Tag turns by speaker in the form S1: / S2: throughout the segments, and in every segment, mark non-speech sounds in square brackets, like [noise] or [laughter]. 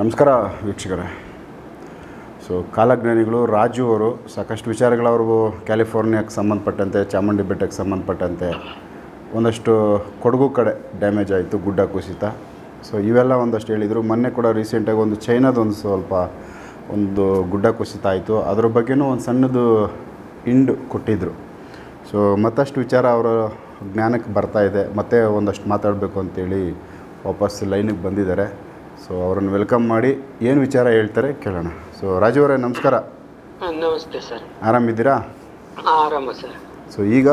S1: ನಮಸ್ಕಾರ ವೀಕ್ಷಕರೇ. ಸೊ ಕಾಲಜ್ಞಾನಿಗಳು, ರಾಜು ಅವರು ಸಾಕಷ್ಟು ವಿಚಾರಗಳು ಅವ್ರಿಗೂ ಕ್ಯಾಲಿಫೋರ್ನಿಯಾಕ್ಕೆ ಸಂಬಂಧಪಟ್ಟಂತೆ, ಚಾಮುಂಡಿ ಬೆಟ್ಟಕ್ಕೆ ಸಂಬಂಧಪಟ್ಟಂತೆ ಒಂದಷ್ಟು ಕೊಡಗು ಕಡೆ ಡ್ಯಾಮೇಜ್ ಆಯಿತು, ಗುಡ್ಡ ಕುಸಿತ. ಸೊ ಇವೆಲ್ಲ ಒಂದಷ್ಟು ಹೇಳಿದರು. ಮೊನ್ನೆ ಕೂಡ ರೀಸೆಂಟಾಗಿ ಒಂದು ಚೈನಾದೊಂದು ಸ್ವಲ್ಪ ಒಂದು ಗುಡ್ಡ ಕುಸಿತ ಆಯಿತು. ಅದ್ರ ಬಗ್ಗೆನೂ ಒಂದು ಸಣ್ಣದು ಇಂಡು ಕೊಟ್ಟಿದ್ದರು ಸೊ ಮತ್ತಷ್ಟು ವಿಚಾರ ಅವರ ಜ್ಞಾನಕ್ಕೆ ಬರ್ತಾ ಇದೆ. ಮತ್ತೆ ಒಂದಷ್ಟು ಮಾತಾಡಬೇಕು ಅಂತೇಳಿ ವಾಪಸ್ ಲೈನಿಗೆ ಬಂದಿದ್ದಾರೆ. ಸೊ ಅವರನ್ನು ವೆಲ್ಕಮ್ ಮಾಡಿ ಏನು ವಿಚಾರ ಹೇಳ್ತಾರೆ ಕೇಳೋಣ. ಸೊ ರಾಜು ಅವರೇ ನಮಸ್ಕಾರ.
S2: ನಮಸ್ತೆ ಸರ್.
S1: ಆರಾಮಿದ್ದೀರಾ?
S2: ಆರಾಮ ಸರ್.
S1: ಸೊ ಈಗ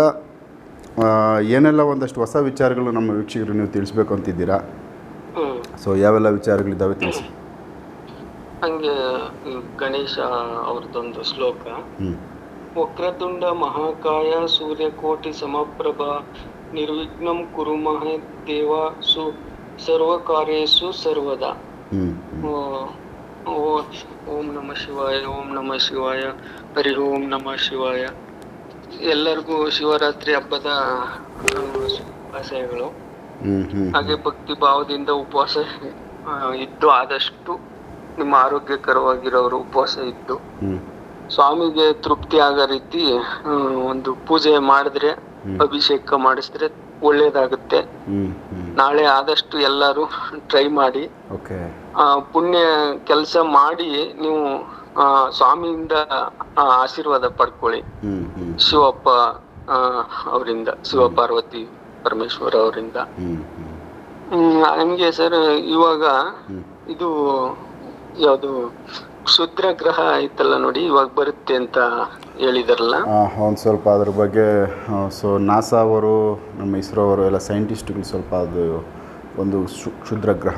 S1: ಏನೆಲ್ಲ ಒಂದಷ್ಟು ಹೊಸ ವಿಚಾರಗಳು ನಮ್ಮ ವೀಕ್ಷಕರು ನೀವು ತಿಳಿಸ್ಬೇಕು ಅಂತಿದ್ದೀರಾ? ಸೊ ಯಾವೆಲ್ಲ ವಿಚಾರಗಳಿದ್ದಾವೆ ತಿಳಿಸಿ.
S2: ಹಂಗೆ ಗಣೇಶ ಅವ್ರದ್ದೊಂದು ಶ್ಲೋಕ. ವಕ್ರತುಂಡ ಮಹಾಕಾಯ ಸೂರ್ಯಕೋಟಿ ಸಮಪ್ರಭ ನಿರ್ವಿಘ್ನಂ ಕುರು ದೇವ ದೇವ ಸು ಸರ್ವಕಾರ್ಯೇಷು ಸರ್ವದಾ. ಓ- ನಮ ಶಿವಾಯ ಓಂ ನಮ ಶಿವಾಯ ಹರಿ ಓಂ ನಮ ಶಿವಾಯ. ಎಲ್ಲರಿಗೂ ಶಿವರಾತ್ರಿ ಹಬ್ಬದ ಆಶಯಗಳು. ಶುಭಾಶಯಗಳು ಹಾಗೆ ಭಕ್ತಿ ಭಾವದಿಂದ ಉಪವಾಸ ಇದ್ದು ಆದಷ್ಟು ನಿಮ್ಮ ಆರೋಗ್ಯಕರವಾಗಿರೋರು ಉಪವಾಸ ಇದ್ದು. ಸ್ವಾಮಿಗೆ ತೃಪ್ತಿ ಆಗೋ ರೀತಿ ಒಂದು ಪೂಜೆ ಮಾಡಿದ್ರೆ ಅಭಿಷೇಕ ಮಾಡಿಸಿದ್ರೆ ಒಳ್ಳೇದಾಗುತ್ತೆ. ನಾಳೆ ಆದಷ್ಟು ಎಲ್ಲರೂ ಟ್ರೈ ಮಾಡಿ ಪುಣ್ಯ ಕೆಲಸ ಮಾಡಿ ನೀವು ಆ, ಸ್ವಾಮಿಯಿಂದ ಆಶೀರ್ವಾದ ಪಡ್ಕೊಳ್ಳಿ. ಶಿವಪ್ಪ ಅವರಿಂದ ಶಿವ ಪಾರ್ವತಿ ಪರಮೇಶ್ವರ ಅವರಿಂದ. ಹ್ಮ್, ಹಂಗೆ ಸರ್ ಇವಾಗ ಇದು ಯಾವುದು ಕ್ಷುದ್ರ ಗ್ರಹ ಐತಲ್ಲ ನೋಡಿ ಇವಾಗ ಬರುತ್ತೆ ಅಂತ ಹೇಳಿದಾರಲ್ಲ.
S1: ಒಂದು ಸ್ವಲ್ಪ ಅದ್ರ ಬಗ್ಗೆ ಸೊ ನಾಸಾ ಅವರು ನಮ್ಮ ಇಸ್ರೋ ಅವರು ಎಲ್ಲ ಸೈಂಟಿಸ್ಟ್ಗಳು ಸ್ವಲ್ಪ ಅದು ಒಂದು ಕ್ಷುದ್ರ ಗ್ರಹ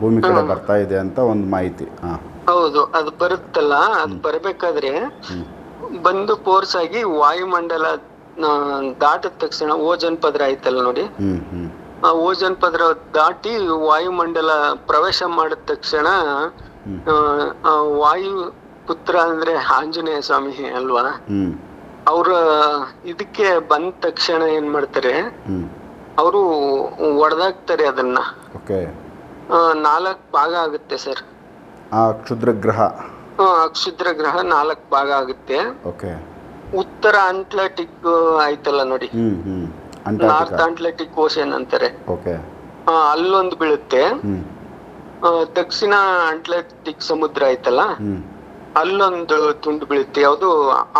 S1: ಭೂಮಿ ಕಡೆ ಬರ್ತಾ ಇದೆ ಅಂತ ಒಂದು ಮಾಹಿತಿ
S2: ಹೌದು ಅದು ಬರುತ್ತಲ್ಲ ಅದು ಬರಬೇಕಾದ್ರೆ ಬಂದು ಫೋರ್ಸ್ ಆಗಿ ವಾಯುಮಂಡಲ ದಾಟಿದ ತಕ್ಷಣ ಓಜನ್ ಪದ್ರ ಆಯ್ತಲ್ಲ ನೋಡಿ. ಆ ಓಜನ್ ಪದ್ರ ದಾಟಿ ವಾಯುಮಂಡಲ ಪ್ರವೇಶ ಮಾಡಿದ ತಕ್ಷಣ ವಾಯು ಪುತ್ರ ಅಂದ್ರೆ ಆಂಜನೇಯ ಸ್ವಾಮಿ ಅಲ್ವಾ? ಅವ್ರ ಇದಕ್ಕೆ ಬಂದ ತಕ್ಷಣ ಏನ್ ಮಾಡ್ತಾರೆ? ಅವರು ಒಡೆದಾಕ್ತಾರೆ ಅದನ್ನ. ನಾಲ್ಕು ಭಾಗ ಆಗುತ್ತೆ ಸರ್.
S1: ಕ್ಷುದ್ರ ಗ್ರಹ.
S2: ಕ್ಷುದ್ರ ಗ್ರಹ ನಾಲ್ಕು ಭಾಗ ಆಗುತ್ತೆ. ಉತ್ತರ ಅಟ್ಲಾಂಟಿಕ್ ಆಯ್ತಲ್ಲ ನೋಡಿ. ನಾರ್ತ್ ಅಟ್ಲಾಂಟಿಕ್ ಓಷನ್ ಅಂತಾರೆ. ಅಲ್ಲೊಂದು ಬೀಳುತ್ತೆ. ದಕ್ಷಿಣ ಅಟ್ಲಾಂಟಿಕ್ ಸಮುದ್ರ
S1: ಐತಲ್ಲ
S2: ಅಲ್ಲೊಂದು ತುಂಡು ಬೀಳುತ್ತೆ ಯಾವುದು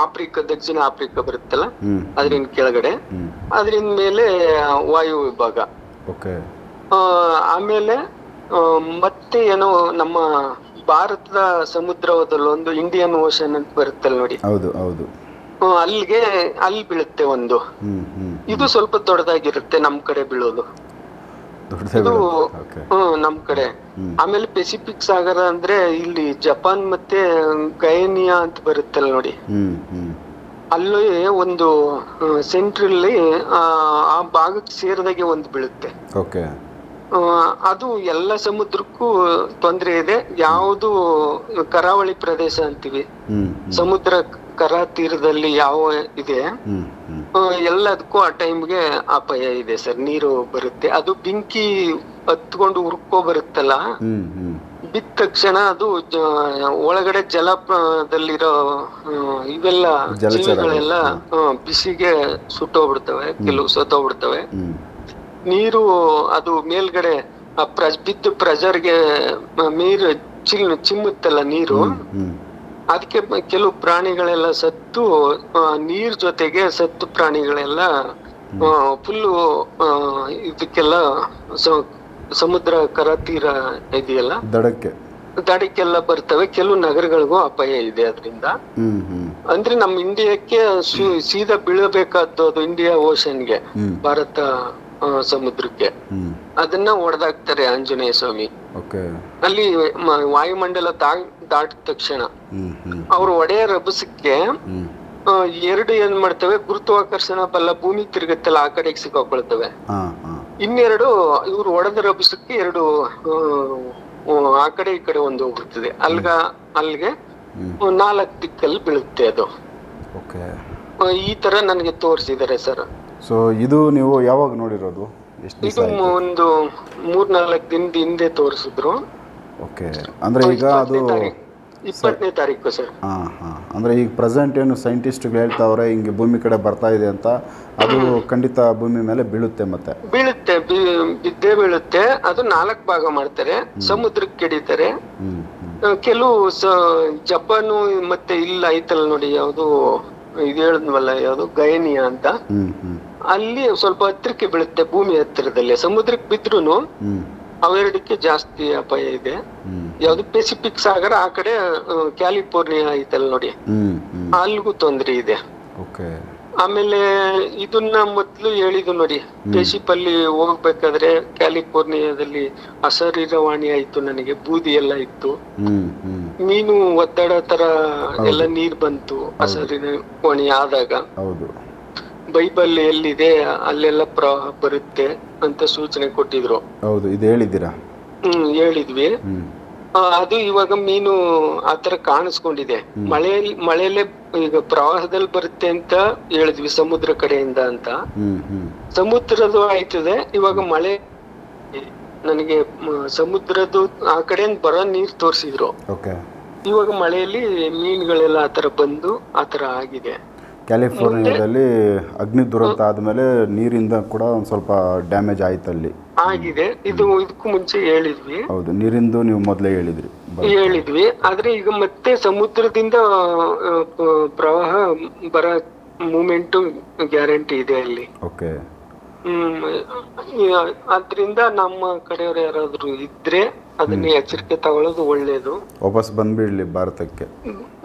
S2: ಆಫ್ರಿಕಾ ದಕ್ಷಿಣ ಆಫ್ರಿಕಾ ಬರುತ್ತಲ್ಲ? ಅದ್ರಿಂದ ಕೆಳಗಡೆ. ಅದ್ರಿಂದ ಮೇಲೆ ವಾಯು ವಿಭಾಗ. ಆಮೇಲೆ ಮತ್ತೆ ಏನೋ ನಮ್ಮ ಭಾರತದ ಸಮುದ್ರದಲ್ಲಿ ಒಂದು ಇಂಡಿಯನ್ ಓಷನ್ ಅಂತ ಬರುತ್ತಲ್ಲ ನೋಡಿ.
S1: ಹೌದು ಹೌದು.
S2: ಅಲ್ಲಿಗೆ ಅಲ್ಲಿ ಬೀಳುತ್ತೆ ಒಂದು. ಇದು ಸ್ವಲ್ಪ ದೊಡ್ಡದಾಗಿರುತ್ತೆ ನಮ್ ಕಡೆ ಬೀಳೋದು
S1: ದೊಡ್ಡದೇ
S2: ಇದು
S1: ಬೀಳುತ್ತೆ ಓಕೆ
S2: ಹ್ಮ್ ನಮ್ ಕಡೆ. ಆಮೇಲೆ ಪೆಸಿಫಿಕ್ ಸಾಗರ ಅಂದ್ರೆ ಇಲ್ಲಿ ಜಪಾನ್ ಮತ್ತೆ ಗಯನಿಯಾ ಅಂತ ಬರುತ್ತಲ್ಲ ನೋಡಿ. ಅಲ್ಲಿ ಒಂದು ಸೆಂಟ್ರಲ್ಲಿ ಆ ಭಾಗಕ್ಕೆ ಸೇರಿದಾಗೆ ಒಂದು ಬೀಳುತ್ತೆ. ಅದು ಎಲ್ಲ ಸಮುದ್ರಕ್ಕೂ ತೊಂದರೆ ಇದೆ. ಯಾವುದು ಕರಾವಳಿ ಪ್ರದೇಶ ಅಂತೀವಿ. ಸಮುದ್ರ ಕರಾ ತೀರದಲ್ಲಿ ಯಾವ ಇದೆ. ಎಲ್ಲದಕ್ಕೂ ಆ ಟೈಮ್ಗೆ ಅಪಾಯ ಇದೆ ಸರ್. ನೀರು ಬರುತ್ತೆ. ಅದು ಬೆಂಕಿ ಹತ್ಕೊಂಡು ಉರ್ಕೋ ಬರುತ್ತಲ್ಲ ಬಿದ್ದ ತಕ್ಷಣ ಅದು ಒಳಗಡೆ ಜಲದಲ್ಲಿರೋ ಇವೆಲ್ಲ. ಜೀವಿಗಳೆಲ್ಲ ಬಿಸಿಗೆ ಸುಟ್ಟೋಗ್ಬಿಡ್ತವೆ ಕೆಲವು ಸತ್ತೋಗ್ಬಿಡ್ತವೆ. ನೀರು ಅದು ಮೇಲ್ಗಡೆ ಆ ಪ್ರ ಬಿದ್ದು ಪ್ರೆಷರ್ಗೆ ನೀರು ಚಿಲ್ ಚಿಮ್ಮುತ್ತಲ್ಲ ನೀರು ಅದಕ್ಕೆ ಕೆಲವು ಪ್ರಾಣಿಗಳೆಲ್ಲ ಸತ್ತು ನೀರ್ ಜೊತೆಗೆ ಸತ್ತು ಪ್ರಾಣಿಗಳೆಲ್ಲ ಫುಲ್ಲು ಇದಕ್ಕೆಲ್ಲ ಸಮುದ್ರ ಕರ ತೀರ ಇದೆಯಲ್ಲ?
S1: ದಡಕ್ಕೆ.
S2: ದಡಕ್ಕೆಲ್ಲ ಬರ್ತವೆ. ಕೆಲವು ನಗರಗಳಿಗೂ ಅಪಾಯ ಇದೆ ಅದರಿಂದ. ಅಂದ್ರೆ ನಮ್ಮ ಇಂಡಿಯಾಕ್ಕೆ ಸೀದಾ ಬೀಳಬೇಕಾದ್ದು ಅದು ಇಂಡಿಯಾ ಓಷನ್ಗೆ ಭಾರತ ಸಮುದ್ರಕ್ಕೆ. ಅದನ್ನ ಹೊಡೆದಾಕ್ತಾರೆ ಆಂಜನೇಯ ಸ್ವಾಮಿ. ಅಲ್ಲಿ ವಾಯುಮಂಡಲ ದಾ- ದಾಟಿದ ತಕ್ಷಣ ಅವ್ರು ಒಡೆಯ ರಭಸಕ್ಕೆ ಎರಡು ಏನ್ ಮಾಡ್ತವೆ? ಗುರುತ್ವಾಕರ್ಷಣ ಬಲ್ಲ ಭೂಮಿ ತಿರುಗತ್ತಲ್ಲ ಆ ಕಡೆಗೆ ಸಿಕ್ಕಾಕೊಳ್ತವೆ. ಇನ್ನೆರಡು ಇವ್ರು ಒಡೆದ ರಭಸಕ್ಕೆ ಎರಡು ಆ, ಕಡೆ ಈ ಕಡೆ ಒಂದು ಹೋಗ್ಬಿಡ್ತದೆ ಅಲ್ಗ
S1: ಅಲ್ಗೆ
S2: ನಾಲ್ಕು ದಿಕ್ಕಲ್ಲಿ ಬೀಳುತ್ತೆ ಅದು.
S1: ಓಕೆ.
S2: ಈ ತರ ನನಗೆ ತೋರಿಸಿದ್ದಾರೆ ಸರ್.
S1: ಸೊ ಇದು ನೀವು ಯಾವಾಗ ನೋಡಿರೋದು?
S2: ಇದು ಒಂದು ಮೂರ್ನಾಲ್ಕು ದಿನದ ಹಿಂದೆ ತೋರಿಸಿದ್ರು.
S1: ಓಕೆ. ಅಂದರೆ ಈಗ ಅದು
S2: ಇಪ್ಪತ್ತನೇ ತಾರೀಕು ಸರ್.
S1: ಹಾಂ ಹಾಂ. ಅಂದ್ರೆ ಈಗ ಪ್ರೆಸೆಂಟ್ ಏನು ಸೈಂಟಿಸ್ಟ್ಗಳು ಹೇಳ್ತಾವ್ರೆ ಹಿಂಗೆ ಭೂಮಿ ಕಡೆ ಬರ್ತಾ ಇದೆ ಅಂತ ಅದು ಖಂಡಿತ ಭೂಮಿ ಮೇಲೆ ಬೀಳುತ್ತೆ ಮತ್ತೆ.
S2: ಬೀಳುತ್ತೆ ಬಿದ್ದೇ ಬೀಳುತ್ತೆ. ಅದು ನಾಲ್ಕು ಭಾಗ ಮಾಡ್ತಾರೆ. ಸಮುದ್ರಕ್ಕೆ ಕೆಡಿತಾರೆ. ಕೆಲವು ಜಪಾನು ಮತ್ತೆ ಇಲ್ಲ ಐತಲ್ಲ ನೋಡಿ ಯಾವುದು ಇದು ಹೇಳಿದ್ವಲ್ಲ ಯಾವುದು ಗಯನಿಯಾ ಅಂತ. ಅಲ್ಲಿ ಸ್ವಲ್ಪ ಹತ್ತಿರಕ್ಕೆ ಬೀಳುತ್ತೆ ಭೂಮಿ ಹತ್ತಿರದಲ್ಲಿ. ಸಮುದ್ರಕ್ಕೆ
S1: ಬಿದ್ರು
S2: ಅವೆರಡಕ್ಕೆ ಜಾಸ್ತಿ ಅಪಾಯ ಇದೆ. ಯಾವ್ದು ಪೆಸಿಫಿಕ್ ಸಾಗರ ಆ ಕಡೆ ಕ್ಯಾಲಿಫೋರ್ನಿಯಾ ಐತಲ್ಲ ನೋಡಿ. ಅಲ್ಲಿಗೂ ತೊಂದ್ರೆ ಇದೆ. ಆಮೇಲೆ ಇದನ್ನ ಮೊದ್ಲು ಹೇಳಿದ್ದು ನೋಡಿ ಪೆಸಿಫಲ್ಲಿ ಹೋಗ್ಬೇಕಾದ್ರೆ ಕ್ಯಾಲಿಫೋರ್ನಿಯಾದಲ್ಲಿ ಅಶರೀರವಾಣಿ ಆಯ್ತು ನನಗೆ ಬೂದಿ ಎಲ್ಲ ಇತ್ತು. ಮೀನು ಒತ್ತಡ ತರ ಎಲ್ಲ ನೀರ್ ಬಂತು ಅಶರೀರವಾಣಿ ಆದಾಗ. ಬೈಬಲ್ ಎಲ್ಲಿದೆ ಅಲ್ಲೆಲ್ಲ ಪ್ರವಾಹ ಬರುತ್ತೆ ಅಂತ ಸೂಚನೆ ಕೊಟ್ಟಿದ್ರು.
S1: ಹೌದು ಇದು ಹೇಳಿದ್ದೀರಾ?
S2: ಹ್ಮ್ ಹೇಳಿದ್ವಿ. ಆ, ಅದು ಇವಾಗ ಮೀನು ಆತರ ಕಾಣಿಸ್ಕೊಂಡಿದೆ. ಮಳೆಯಲ್ಲಿ ಮಳೆಯಲ್ಲೇ ಈಗ ಪ್ರವಾಹದಲ್ಲಿ ಬರುತ್ತೆ ಅಂತ ಹೇಳಿದ್ವಿ ಸಮುದ್ರ ಕಡೆಯಿಂದ ಅಂತ. ಸಮುದ್ರದ್ದು ಆಯ್ತದೆ ಇವಾಗ ಮಳೆ ನನಗೆ ಮ- ಸಮುದ್ರದ್ದು ಆ ಕಡೆಯಿಂದ ಬರೋ ನೀರ್ ತೋರಿಸಿದ್ರು.
S1: ಓಕೆ.
S2: ಇವಾಗ ಮಳೆಯಲ್ಲಿ ಮೀನುಗಳೆಲ್ಲ ಆತರ ಬಂದು ಆತರ ಆಗಿದೆ.
S1: ಕ್ಯಾಲಿಫೋರ್ನಿಯಾದಲ್ಲಿ ಅಗ್ನಿ ದುರಂತ ಆದಮೇಲೆ ನೀರಿಂದ ಕೂಡ ಒಂದು ಸ್ವಲ್ಪ ಡ್ಯಾಮೇಜ್ ಆಯ್ತು ಅಲ್ಲಿ.
S2: ಆಗಿದೆ. ಇದು ಇದಕ್ಕೂ ಮುಂಚೆ ಹೇಳಿದ್ವಿ.
S1: ಹೌದು ನೀರಿಂದು ನೀವು ಮೊದಲೇ ಹೇಳಿದ್ರಿ.
S2: ಹೇಳಿದ್ವಿ. ಆದ್ರೆ ಈಗ ಮತ್ತೆ ಸಮುದ್ರದಿಂದ ಪ್ರವಾಹ ಬರ ಮೂಮೆಂಟ್ ಗ್ಯಾರಂಟಿ ಇದೆ ಅಲ್ಲಿ.
S1: ಓಕೆ
S2: ಹ್ಮ್ ಅದ್ರಿಂದ ನಮ್ಮ ಕಡೆಯವ್ರು ಯಾರಾದರೂ ಇದ್ರೆ ಅದನ್ನ ಎಚ್ಚರಿಕೆ ತಗೊಳ್ಳೋದು ಒಳ್ಳೇದು.
S1: ವಾಪಸ್ ಬಂದ್ಬಿಡ್ಲಿ ಭಾರತಕ್ಕೆ.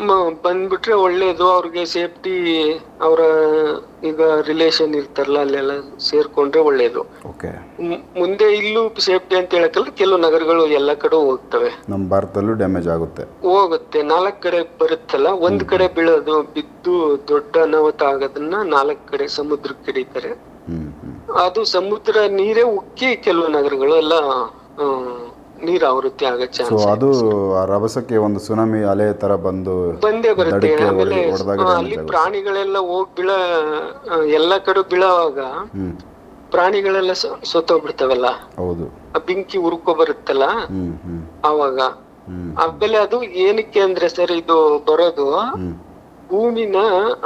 S2: ಮ- ಬಂದ್ಬಿಟ್ರೆ ಒಳ್ಳೇದು. ಅವ್ರಿಗೆ ಸೇಫ್ಟಿ ಅವರ ಈಗ ರಿಲೇಷನ್ ಇರ್ತಾರಲ್ಲ ಅಲ್ಲೆಲ್ಲ ಸೇರ್ಕೊಂಡ್ರೆ ಒಳ್ಳೇದು.
S1: ಓಕೆ.
S2: ಮು- ಮುಂದೆ ಇಲ್ಲೂ ಸೇಫ್ಟಿ ಅಂತ ಹೇಳಕ್ಕಲ್ಲ ಕೆಲವು ನಗರಗಳು ಎಲ್ಲ ಕಡೆ ಹೋಗ್ತವೆ.
S1: ನಮ್ಮ ಭಾರತದಲ್ಲೂ ಡ್ಯಾಮೇಜ್ ಆಗುತ್ತೆ.
S2: ಹೋಗುತ್ತೆ. ನಾಲ್ಕ್ ಕಡೆ ಬರುತ್ತಲ್ಲ ಒಂದ್ ಕಡೆ ಬೀಳೋದು ಬಿದ್ದು ದೊಡ್ಡ ಅನಾಹುತ ಆಗೋದನ್ನ ನಾಲ್ಕ್ ಕಡೆ ಸಮುದ್ರಕ್ಕೆ ಹಿಡಿತಾರೆ ಅದು ಸಮುದ್ರ ನೀರೇ ಉಕ್ಕಿ ಕೆಲವು ನಗರಗಳು ಎಲ್ಲ ನೀರ್ ಆವೃತ್ತಿ ಆಗೋ ಚಾನ್ಸ್
S1: ಅದು ಆ ರಭಸಕ್ಕೆ ಒಂದು ಸುನಾಮಿ ಅಲೆ ತರ ಬಂದು
S2: ಬಂದೇ ಬರುತ್ತೆ. ಆಮೇಲೆ ಅಲ್ಲಿ ಪ್ರಾಣಿಗಳೆಲ್ಲ ಹೋಗಿ ಬೀಳ ಎಲ್ಲ ಕಡೆ ಬೀಳೋವಾಗ ಪ್ರಾಣಿಗಳೆಲ್ಲ ಸತ್ತೋಗ್ಬಿಡ್ತಾವಲ್ಲ?
S1: ಹೌದು.
S2: ಆ ಬೆಂಕಿ ಉರ್ಕೊ ಬರುತ್ತಲ್ಲ?
S1: ಅವಾಗ
S2: ಆವಾಗ? ಆಮೇಲೆ ಅದು ಏನಕ್ಕೆ ಅಂದ್ರೆ ಸರ್ ಇದು ಬರೋದು ಭೂಮಿನ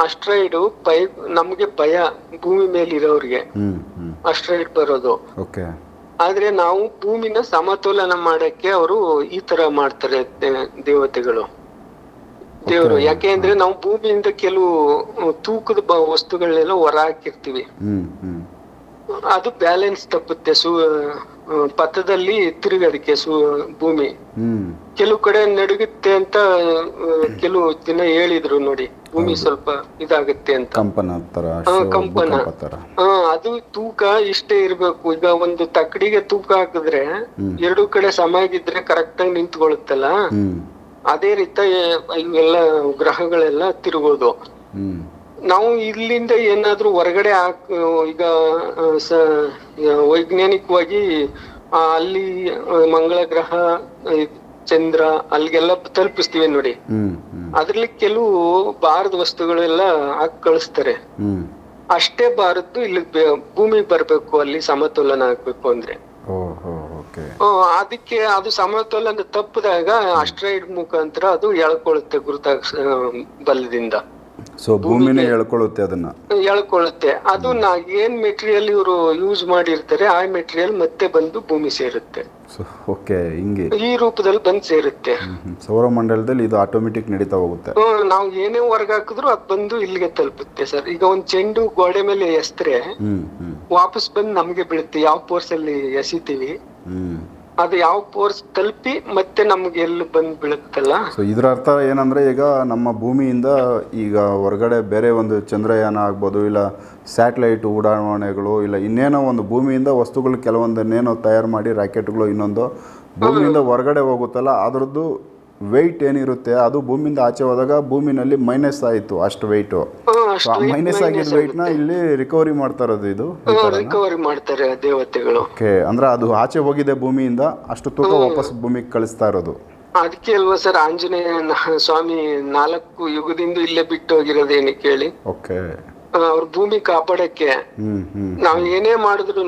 S2: ಅಸ್ಟ್ರಾಯ್ಡ್ ಪೈಪ್ ನಮ್ಗೆ ಭಯ ಭೂಮಿ ಮೇಲೆ
S1: ಹ್ಞೂ
S2: ಅಸ್ಟ್ರಾಯ್ಡ್ ಬರೋದು. ಆದ್ರೆ ನಾವು ಭೂಮಿನ ಸಮತೋಲನ ಮಾಡಕ್ಕೆ ಅವರು ಈ ತರ ಮಾಡ್ತಾರೆ ದೇವತೆಗಳು. ದೇವರು ಯಾಕೆ ಅಂದ್ರೆ ನಾವು ಭೂಮಿಯಿಂದ ಕೆಲವು ತೂಕದ ವಸ್ತುಗಳನ್ನೆಲ್ಲ ಹೊರ ಹಾಕಿರ್ತೀವಿ. ಅದು ಬ್ಯಾಲೆನ್ಸ್ ತಪ್ಪುತ್ತೆ. ಸು ಪಥದಲ್ಲಿ ತಿರುಗದಕ್ಕೆ ಸು ಭೂಮಿ. ಕೆಲವು ಕಡೆ ನಡುಗುತ್ತೆ ಅಂತ ಕೆಲವು ದಿನ ಹೇಳಿದ್ರು ನೋಡಿ. ಭೂಮಿ ಸ್ವಲ್ಪ ಇದಾಗುತ್ತೆ ಅಂತ.
S1: ಕಂಪನ
S2: ಅದು ತೂಕ ಇಷ್ಟೇ ಇರ್ಬೇಕು. ಈಗ ಒಂದು ತಕ್ಕಡಿಗೆ ತೂಕ ಹಾಕಿದ್ರೆ ಎರಡು ಕಡೆ ಸಮ ಆಗಿದ್ರೆ ಕರೆಕ್ಟ್ ಆಗಿ ನಿಂತ್ಕೊಳ್ಳುತ್ತಲ್ಲ? ಅದೇ ರೀತಿ ಇವೆಲ್ಲ ಗ್ರಹಗಳೆಲ್ಲ ತಿರುಗೋದು. ನಾವು ಇಲ್ಲಿಂದ ಏನಾದ್ರೂ ಹೊರಗಡೆ ಹಾಕ್ ಈಗ ಸ ವೈಜ್ಞಾನಿಕವಾಗಿ ಅಲ್ಲಿ ಮಂಗಳ ಗ್ರಹ ಚಂದ್ರ ಅಲ್ಲಿಗೆಲ್ಲ ತಲುಪಿಸ್ತೀವಿ ನೋಡಿ. ಅದ್ರಲ್ಲಿ ಕೆಲವು ಬಾರದ ವಸ್ತುಗಳೆಲ್ಲ ಹಾಕಿ ಕಳಿಸ್ತಾರೆ. ಅಷ್ಟೇ ಬಾರದ್ದು ಇಲ್ಲಿ ಭೂಮಿ ಭೂಮಿಗೆ ಬರ್ಬೇಕು ಅಲ್ಲಿ ಸಮತೋಲನ ಹಾಕ್ಬೇಕು ಅಂದ್ರೆ. ಅದಕ್ಕೆ ಅದು ಸಮತೋಲನ ತಪ್ಪಿದಾಗ ಅಸ್ಟ್ರೈಡ್ ಮುಖಾಂತರ ಅದು ಎಳ್ಕೊಳ್ಳುತ್ತೆ ಗುರುತಾಕ್ಷ ಬಲದಿಂದ.
S1: ಸೊ ಭೂಮಿನೇ ಎಳ್ಕೊಳ್ಳುತ್ತೆ ಅದನ್ನ.
S2: ಎಳ್ಕೊಳ್ಳುತ್ತೆ ಅದು ನಾ ಏನ್ ಮೆಟೀರಿಯಲ್ ಇವರು ಯೂಸ್ ಮಾಡಿರ್ತಾರೆ ಆ ಮೆಟೀರಿಯಲ್ ಮತ್ತೆ ಬಂದು ಭೂಮಿ ಸೇರುತ್ತೆ.
S1: ಸೊ ಓಕೆ ಹಿಂಗೆ.
S2: ಈ ರೂಪದಲ್ಲಿ ಬಂದು ಸೇರುತ್ತೆ.
S1: ಸೌರಮಂಡಲದಲ್ಲಿ ಇದು ಆಟೋಮೆಟಿಕ್ ನಡೀತಾ ಹೋಗುತ್ತೆ.
S2: ನಾವು ಏನೇ ವರ್ಗ ಹಾಕಿದ್ರು ಅದು ಬಂದು ಇಲ್ಲಿಗೆ ತಲುಪುತ್ತೆ ಸರ್. ಈಗ ಒಂದ್ ಚೆಂಡು ಗೋಡೆ ಮೇಲೆ ಎಸ್ತ್ರೆ ವಾಪಸ್ ಬಂದು ನಮ್ಗೆ ಬೀಳುತ್ತೆ. ಯಾವ ಫೋರ್ಸ್ ಅಲ್ಲಿ ಎಸಿತೀವಿ? ಅದು ಯಾವ ಪೋರ್ಸ್ ತಲುಪಿ ಮತ್ತೆ ನಮ್ಗೆ ಎಲ್ಲಿ ಬಂದು ಬೀಳುತ್ತಲ್ಲ?
S1: ಸೊ ಇದರ ಅರ್ಥ ಏನಂದರೆ ಈಗ ನಮ್ಮ ಭೂಮಿಯಿಂದ ಈಗ ಹೊರಗಡೆ ಬೇರೆ ಒಂದು ಚಂದ್ರಯಾನ ಆಗ್ಬೋದು ಇಲ್ಲ ಸ್ಯಾಟಲೈಟ್ ಉಡಾವಣೆಗಳು ಇಲ್ಲ ಇನ್ನೇನೋ ಒಂದು ಭೂಮಿಯಿಂದ ವಸ್ತುಗಳು ಕೆಲವೊಂದನ್ನೇನೋ ತಯಾರು ಮಾಡಿ ರಾಕೆಟ್ಗಳು ಇನ್ನೊಂದು ಭೂಮಿಯಿಂದ ಹೊರಗಡೆ ಹೋಗುತ್ತಲ್ಲ ಅದರದ್ದು ವೆಯ್ಟ್ ಏನಿರುತ್ತೆ ಅದು ಭೂಮಿಯಿಂದ ಆಚೆ ಹೋದಾಗ ಭೂಮಿನಲ್ಲಿ ಮೈನಸ್ ಆಯಿತು ಅಷ್ಟು ವೆಯ್ಟು ಮೈನಸ್ ಆಗಿದ್ದ ವೆಯ್ಟ್ನ ಇಲ್ಲಿ ರಿಕವರಿ ಮಾಡ್ತಾ ಇರೋದು ಇದು
S2: ರಿಕವರಿ ಮಾಡ್ತಾರೆ ದೇವತೆಗಳು.
S1: ಓಕೆ ಅಂದ್ರೆ ಅದು ಆಚೆ ಹೋಗಿದೆ ಭೂಮಿಯಿಂದ ಅಷ್ಟು ತೂಕ ವಾಪಸ್ ಭೂಮಿಗೆ ಕಳಿಸ್ತಾ ಇರೋದು.
S2: ಅದಕ್ಕೆ ಅಲ್ವಾ ಸರ್ ಆಂಜನೇಯ ಸ್ವಾಮಿ ನಾಲ್ಕು ಯುಗದಿಂದ ಇಲ್ಲೇ ಬಿಟ್ಟು ಹೋಗಿರೋದೇನು ಕೇಳಿ?
S1: ಓಕೆ
S2: ಅವ್ರ ಭೂಮಿ ಕಾಪಾಡಕ್ಕೆ. ನಾವ್ ಏನೇ ಮಾಡಿದ್ರು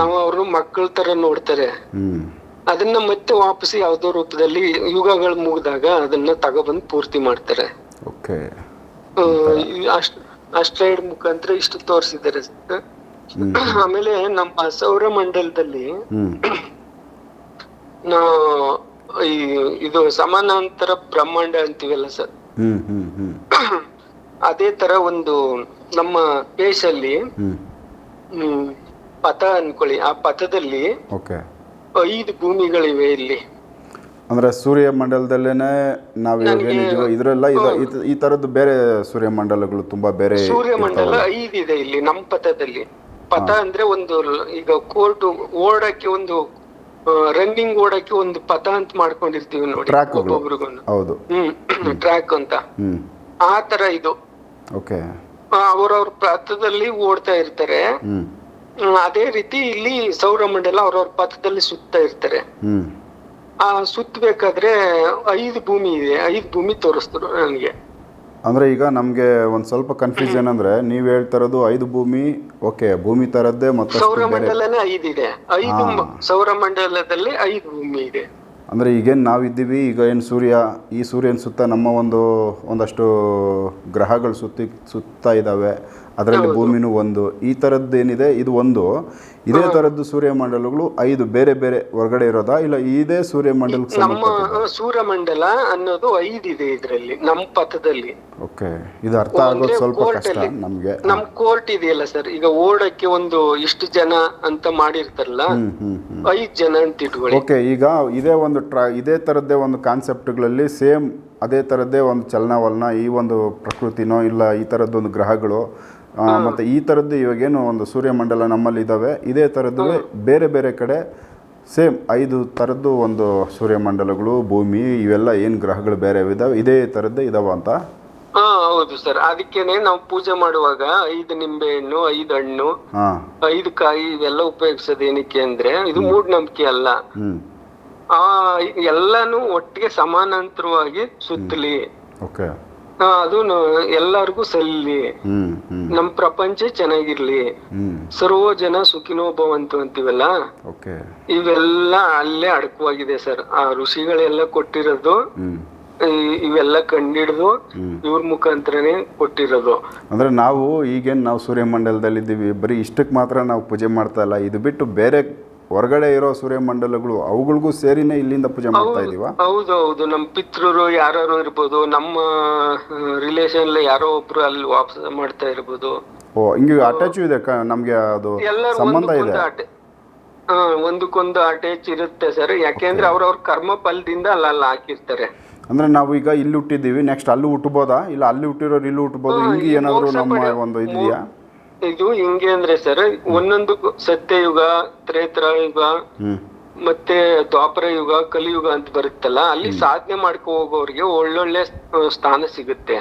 S2: ನಾವು ಅವ್ರನ್ನ ಮಕ್ಕಳ ತರ ನೋಡ್ತಾರೆ. ಅದನ್ನ ಮತ್ತೆ ವಾಪಸ್ ಯಾವ್ದೋ ರೂಪದಲ್ಲಿ ಯುಗಗಳು ಮುಗಿದಾಗ ಅದನ್ನ ತಗೊಬಂದು ಪೂರ್ತಿ ಮಾಡ್ತಾರೆ.
S1: ಓಕೆ.
S2: ಆ, ಈ ಅಷ್ಟ್ ಅಸ್ಟ್ರೈಡ್ ಮುಖಾಂತರ ಇಷ್ಟು ತೋರಿಸಿದ್ದಾರೆ ಸರ್. ಆಮೇಲೆ ನಮ್ಮ
S1: ಸೌರ
S2: ಮಂಡಲದಲ್ಲಿ ಈ ಇದು ಸಮಾನಾಂತರ ಬ್ರಹ್ಮಾಂಡ ಅಂತೀವಲ್ಲ ಸರ್. ಅದೇ ತರ ಒಂದು ನಮ್ಮ ಪೇಶಲ್ಲಿ ಪಥ ಅನ್ಕೊಳ್ಳಿ. ಆ ಪಥದಲ್ಲಿ ಐದು ಭೂಮಿಗಳಿವೆ ಇಲ್ಲಿ.
S1: ಅಂದ್ರೆ ಸೂರ್ಯ
S2: ಮಂಡಲದಲ್ಲೇನೆ
S1: ನಾವು ಇದರೆಲ್ಲ ಇದು ಇದು- ಈ ತರದ್ದು ಬೇರೆ ಸೂರ್ಯ ಮಂಡಲಗಳು ತುಂಬಾ ಬೇರೆ
S2: ಸೂರ್ಯಮಂಡಲ
S1: ಮಂಡಲ
S2: ಐದಿದೆ ಇಲ್ಲಿ ನಮ್ಮ ಪಥದಲ್ಲಿ. ಪಥ ಅಂದ್ರೆ ಒಂದು ಈಗ ಕೋರ್ಟ್ ಓಡಕ್ಕೆ ಒಂದು ರನ್ನಿಂಗ್ ಓಡಕ್ಕೆ ಒಂದು ಪಥ ಅಂತ ಮಾಡ್ಕೊಂಡಿರ್ತೀವಿ ನೋಡಿ
S1: ಟ್ರ್ಯಾಕ್
S2: ಒಬ್ಬೊಬ್ರಿಗೊಂದು.
S1: ಹೌದು.
S2: ಟ್ರ್ಯಾಕ್ [clears throat] ಅಂತ. ಆ ತರ ಇದು.
S1: ಓಕೆ.
S2: ಅವ್ರವ್ರ ಪಥದಲ್ಲಿ ಓಡ್ತಾ ಇರ್ತಾರೆ. ಹ್ಮ್, ಅದೇ ರೀತಿ ಇಲ್ಲಿ ಸೌರಮಂಡಲ ಅವ್ರವ್ರ ಪಥದಲ್ಲಿ ಸುತ್ತಾ ಇರ್ತಾರೆ. ಆ ಸುತ್ತಬೇಕಾದ್ರೆ ಐದು ಭೂಮಿ ಇದೆ ಐದು ಭೂಮಿ ತೋರಿಸ್ತಾರೆ ನನಗೆ.
S1: ಅಂದರೆ ಈಗ ನಮಗೆ ಒಂದು ಸ್ವಲ್ಪ ಕನ್ಫ್ಯೂಷನ್ ಅಂದರೆ ನೀವು ಹೇಳ್ತಾ ಇರೋದು ಐದು ಭೂಮಿ ಓಕೆ ಭೂಮಿ ತರದ್ದೇ ಮತ್ತಷ್ಟು
S2: ಸೌರಮಂಡಲನೇ ಐದು ಇದೆ. ಐದು ಸೌರಮಂಡಲದಲ್ಲಿ ಐದು ಭೂಮಿ ಇದೆ.
S1: ಅಂದರೆ ಈಗೇನು ನಾವಿದ್ದೀವಿ ಈಗ ಏನು ಸೂರ್ಯ ಈ ಸೂರ್ಯನ ಸುತ್ತ ನಮ್ಮ ಒಂದು ಒಂದಷ್ಟು ಗ್ರಹಗಳು ಸುತ್ತಿ ಸುತ್ತಾ ಇದ್ದಾವೆ ಅದರಲ್ಲಿ ಭೂಮಿನೂ ಒಂದು. ಈ ಥರದ್ದು ಏನಿದೆ ಇದು ಒಂದು. ಇದೇ ಥರದ್ದು ಸೂರ್ಯಮಂಡಲಗಳು ಐದು. ಬೇರೆ ಬೇರೆ ಹೊರಗಡೆ ಇರೋದಾ? ಇಲ್ಲ ಇದೇ ಸೂರ್ಯಮಂಡಲಕ್ಕೆ
S2: ನಮ್ಮ ಸೂರ್ಯಮಂಡಲ ಅನ್ನೋದು ಐದಿದೆ ಇದರಲ್ಲಿ ನಮ್ಮ ಪಥದಲ್ಲಿ.
S1: ಓಕೆ. ಇದು ಅರ್ಥ ಆಗೋದು ಸ್ವಲ್ಪ ಕಷ್ಟ ನಮಗೆ.
S2: ನಮ್ ಕೋರ್ಟ್ ಇದೆಯಲ್ಲ ಸರ್ ಈಗ ಓಡಕ್ಕೆ ಒಂದು ಇಷ್ಟು ಜನ ಅಂತ ಮಾಡಿರ್ತಾರಲ್ಲ ಐದ್ ಜನ ಅಂತ ಇಟ್ಕೊಳ್ಳಿ.
S1: ಓಕೆ ಈಗ ಇದೇ ಒಂದು ಟ್ರಾ ಇದೇ ಥರದ್ದೇ ಒಂದು ಕಾನ್ಸೆಪ್ಟ್ಗಳಲ್ಲಿ ಸೇಮ್ ಅದೇ ಥರದ್ದೇ ಒಂದು ಚಲನವಲನ ಈ ಒಂದು ಪ್ರಕೃತಿನೋ ಇಲ್ಲ ಈ ಥರದ್ದೊಂದು ಗ್ರಹಗಳು ಮತ್ತೆ ಈ ಥರದ್ದು ಇವಾಗೇನು ಒಂದು ಸೂರ್ಯಮಂಡಲ ನಮ್ಮಲ್ಲಿ ಇದ್ದಾವೆ ಇದೇ ಥರದ್ದು ಬೇರೆ ಬೇರೆ ಕಡೆ ಸೇಮ್ ಐದು ಥರದ್ದು ಒಂದು ಸೂರ್ಯಮಂಡಲಗಳು ಭೂಮಿ ಇವೆಲ್ಲ ಏನು ಗ್ರಹಗಳು ಬೇರೆ ಇದಾವೆ ಇದೇ ಥರದ್ದೇ ಇದಾವ ಅಂತ?
S2: ಹಾ ಹೌದು ಸರ್. ಅದಕ್ಕೇನೆ ನಾವು ಪೂಜೆ ಮಾಡುವಾಗ ಐದು ನಿಂಬೆ ಹಣ್ಣು ಐದು ಹಣ್ಣು
S1: ಹಾಂ.
S2: ಐದು ಕಾಯಿ ಇವೆಲ್ಲ ಉಪಯೋಗಿಸೋದು ಏನಕ್ಕೆ ಅಂದ್ರೆ ಇದು ಮೂಢನಂಬಿಕೆ ಅಲ್ಲ.
S1: ಹ್ಞೂ
S2: ಆ ಎಲ್ಲಾನು ಒಟ್ಟಿಗೆ ಸಮಾನಾಂತರವಾಗಿ ಸುತ್ತಲಿ.
S1: ಓಕೆ.
S2: ಅದು ಎಲ್ಲಾರ್ಗೂ ಸಲ್ಲಿ ನಮ್ ಪ್ರಪಂಚ ಚೆನ್ನಾಗಿರ್ಲಿ. ಸರ್ವ ಜನ ಸುಖಿನೋ ಭವಂತು ಅಂತೀವಲ್ಲ ಇವೆಲ್ಲ ಅಲ್ಲೇ ಅಡಕವಾಗಿದೆ ಸರ್. ಆ ಋಷಿಗಳೆಲ್ಲ ಕೊಟ್ಟಿರೋದು ಇವೆಲ್ಲ ಕಂಡಿಡ್ದು. ಇವ್ರ ಮುಖಾಂತರನೇ ಕೊಟ್ಟಿರೋದು.
S1: ಅಂದ್ರೆ ನಾವು ಈಗೇನು ನಾವು ಸೂರ್ಯಮಂಡಲದಲ್ಲಿದ್ದೀವಿ ಬರೀ ಇಷ್ಟಕ್ಕೆ ಮಾತ್ರ ನಾವು ಪೂಜೆ ಮಾಡ್ತಾ ಇಲ್ಲ. ಇದು ಬಿಟ್ಟು ಬೇರೆ ಹೊರಗಡೆ ಇರೋ ಸೂರ್ಯಮಂಡಲಗಳು ಅವುಗಳಿಗೂ ಸೇರಿನೇ ಇಲ್ಲಿಂದ ಪೂಜೆ ಮಾಡ್ತಾ ಇದೀವ?
S2: ಹೌದು ಹೌದು. ನಮ್ಮ ಪಿತೃರು ಯಾರು ಇರ್ಬೋದು ನಮ್ಮ ರಿಲೇಷನ್ ಯಾರೋ ಒಬ್ರು ಅಲ್ಲಿ ವಾಪಸ್ ಮಾಡ್ತಾ ಇರ್ಬೋದು.
S1: ಓ ಹಿಂಗೆ ಅಟ್ಯಾಚ್ ಇದೆ ನಮಗೆ ಅದು ಸಂಬಂಧ ಇದೆ?
S2: ಒಂದಕ್ಕೊಂದು ಅಟೆ ಅಟ್ಯಾಚ್ ಇರುತ್ತೆ ಸರ್. ಯಾಕೆಂದ್ರೆ ಅವ್ರವ್ರ ಕರ್ಮ ಫಲದಿಂದ ಅಲ್ಲ ಅಲ್ಲಿ ಹಾಕಿರ್ತಾರೆ.
S1: ಅಂದ್ರೆ ನಾವು ಈಗ ಇಲ್ಲಿ ಹುಟ್ಟಿದ್ದೀವಿ ನೆಕ್ಸ್ಟ್ ಅಲ್ಲಿ ಹುಟ್ಟಬೋದಾ? ಇಲ್ಲ ಅಲ್ಲಿ ಹುಟ್ಟಿರೋರು ಇಲ್ಲಿ ಹುಟ್ಟಬೋದು? ಹಿಂಗೆ ಏನಾದರೂ ನಮ್ಮ ಒಂದು ಇದೆಯಾ?
S2: ಇದು ಹಿಂಗೆ ಅಂದ್ರೆ ಸರ್ ಒಂದೊಂದು ಸತ್ಯಯುಗ ತ್ರೇತ್ರ
S1: ಯುಗ
S2: ಮತ್ತೆ ದ್ವಾಪರ ಯುಗ ಕಲಿಯುಗ ಅಂತ ಬರುತ್ತಲ್ಲ ಅಲ್ಲಿ ಸಾಧನೆ ಮಾಡ್ಕೊ ಹೋಗೋರಿಗೆ ಒಳ್ಳೊಳ್ಳೆ ಸ್ಥಾನ ಸಿಗುತ್ತೆ.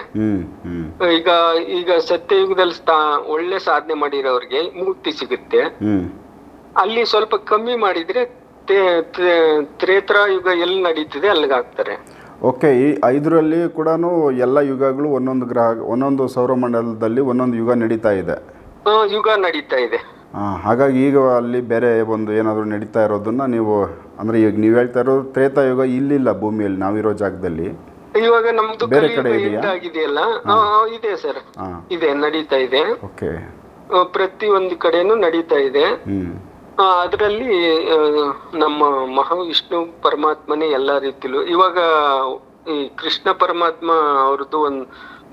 S2: ಈಗ ಈಗ ಸತ್ಯಯುಗದಲ್ಲಿ ಸ್ಥಾ ಒಳ್ಳೆ ಸಾಧನೆ ಮಾಡಿರೋರಿಗೆ ಮುಕ್ತಿ ಸಿಗುತ್ತೆ. ಅಲ್ಲಿ ಸ್ವಲ್ಪ ಕಮ್ಮಿ ಮಾಡಿದ್ರೆ ತೇ- ತೇ- ತ್ರೇತ್ರ ಯುಗ ಎಲ್ಲಿ ನಡೀತಿದೆ ಅಲ್ಲಿಗೆ ಆಗ್ತಾರೆ.
S1: ಓಕೆ ಈ ಐದರಲ್ಲಿ ಕೂಡ ಎಲ್ಲ ಯುಗಗಳು ಒಂದೊಂದು ಗ್ರಹ ಒಂದೊಂದು ಸೌರಮಂಡಲದಲ್ಲಿ ಒಂದೊಂದು ಯುಗ ನಡೀತಾ ಇದೆ.
S2: ಯುಗ ನಡೀತಾ ಇದೆ.
S1: ಹಾಗಾಗಿ ಈಗ ಅಲ್ಲಿ ಬೇರೆ ಒಂದು ಏನಾದರೂ ನಡೀತಾ ಇರೋದನ್ನ ನೀವು ಅಂದ್ರೆ ಈಗ ನೀವು ಹೇಳ್ತಾ ಇರೋದು ತ್ರೇತಾಯುಗ ಇಲ್ಲಿಲ್ಲ ಭೂಮಿಯಲ್ಲಿ ನಾವಿರೋ ಜಾಗದಲ್ಲಿ.
S2: ಇವಾಗ ನಮ್ದು
S1: ಬೇರೆ ಕಡೆ ಇದೆಯಾ?
S2: ಎಂಡ್ ಆಗಿದೆಯಲ್ಲ ಆ, ಆ, ಇದೆ ಸರ್. ಇದೆ ನಡೀತಾ ಇದೆ.
S1: ಓಕೆ.
S2: ಪ್ರತಿ ಒಂದು ಕಡೆನೂ ನಡೀತಾ ಇದೆ. ಅದರಲ್ಲಿ ನಮ್ಮ ಮಹಾವಿಷ್ಣು ಪರಮಾತ್ಮನೇ ಎಲ್ಲಾ ರೀತಿಲೂ ಇವಾಗ ಈ ಕೃಷ್ಣ ಪರಮಾತ್ಮ ಅವ್ರದ್ದು ಒಂದ್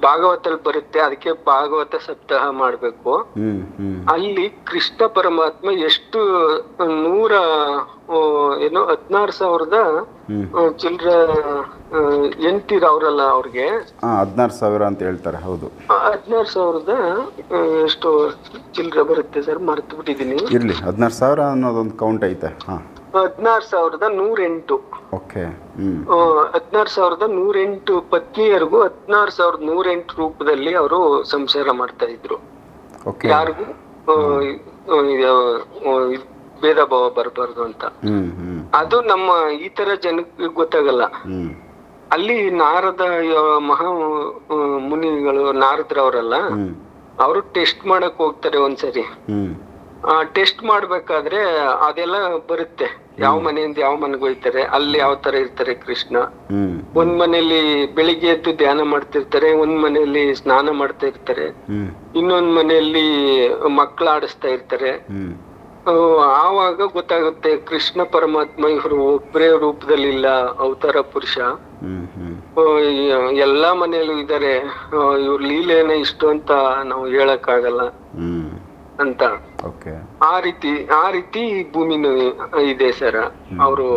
S2: ಭಾಗವತಲ್ಲಿ ಬರುತ್ತೆ ಅದಕ್ಕೆ ಭಾಗವತ ಸಪ್ತಾಹ ಮಾಡ್ಬೇಕು. ಅಲ್ಲಿ ಕೃಷ್ಣ ಪರಮಾತ್ಮ ಎಷ್ಟು ನೂರ ಏನು ಹದ್ನಾರು ಸಾವಿರದ ಆ, ಎಂಟಿರ ಅವ್ರಲ್ಲ ಅವ್ರಿಗೆ.
S1: ಹದಿನಾರು ಸಾವಿರ ಅಂತ ಹೇಳ್ತಾರೆ ಹೌದು.
S2: ಹದಿನಾರು ಸಾವಿರದ ಎಷ್ಟು ಚಿಲ್ರ ಬರುತ್ತೆ ಸರ್ ಮರ್ತು ಬಿಟ್ಟಿದೀನಿ
S1: ಇರ್ಲಿ ಹದಿನಾರು ಸಾವಿರ ಅನ್ನೋದೊಂದು ಕೌಂಟ್ ಐತೆ ಹಾಂ.
S2: ಹದಿನಾರು ಸಾವಿರದ ನೂರೆಂಟು.
S1: ಓಕೆ.
S2: ಹದಿನಾರು ಸಾವಿರದ ನೂರೆಂಟು ಪತ್ನಿಯರಿಗೂ ಹದಿನಾರು ಸಾವಿರದ ನೂರೆಂಟು ರೂಪದಲ್ಲಿ ಅವರು ಸಂಸಾರ ಮಾಡ್ತಾ ಇದ್ರು. ಯಾರಿಗೂ ಭೇದ ಭಾವ ಬರಬಾರ್ದು ಅಂತ. ಅದು ನಮ್ಮ ಈ ತರ ಜನಕ್ಕೆ ಗೊತ್ತಾಗಲ್ಲ. ಅಲ್ಲಿ ನಾರದ ಮಹಾ ಮುನಿಗಳು ನಾರದ್ರವರಲ್ಲ ಅವರು ಟೆಸ್ಟ್ ಮಾಡಕ್ ಹೋಗ್ತಾರೆ ಒಂದ್ಸರಿ. ಟೆಸ್ಟ್ ಮಾಡ್ಬೇಕಾದ್ರೆ ಅದೆಲ್ಲ ಬರುತ್ತೆ. ಯಾವ ಮನೆಯಿಂದ ಯಾವ ಮನೆಗೆ ಹೋಯ್ತಾರೆ ಅಲ್ಲಿ ಯಾವ ತರ ಇರ್ತಾರೆ ಕೃಷ್ಣ. ಒಂದ್ ಮನೆಯಲ್ಲಿ ಬೆಳಿಗ್ಗೆ ಎದ್ದು ಧ್ಯಾನ ಮಾಡ್ತಿರ್ತಾರೆ ಒಂದ್ ಮನೆಯಲ್ಲಿ ಸ್ನಾನ ಮಾಡ್ತಾ ಇರ್ತಾರೆ. ಇನ್ನೊಂದ್ ಮನೆಯಲ್ಲಿ ಮಕ್ಕಳ ಆಡಿಸ್ತಾ ಇರ್ತಾರೆ ಆವಾಗ ಗೊತ್ತಾಗುತ್ತೆ ಕೃಷ್ಣ ಪರಮಾತ್ಮ ಇವರು ಒಬ್ಬರೇ ರೂಪದಲ್ಲಿಲ್ಲ ಅವತಾರ ಪುರುಷ. ಎಲ್ಲಾ ಮನೆಯಲ್ಲೂ ಇದಾರೆ ಇವ್ರ ಲೀಲೆನ ಇಷ್ಟು ಅಂತ ನಾವು ಹೇಳಕ್
S1: ಹ್ಞೂ
S2: ಅಂತ. ಆ ರೀತಿ ಆ ರೀತಿ ಭೂಮಿನ ಇದೆ ಸರ್. ಅವರು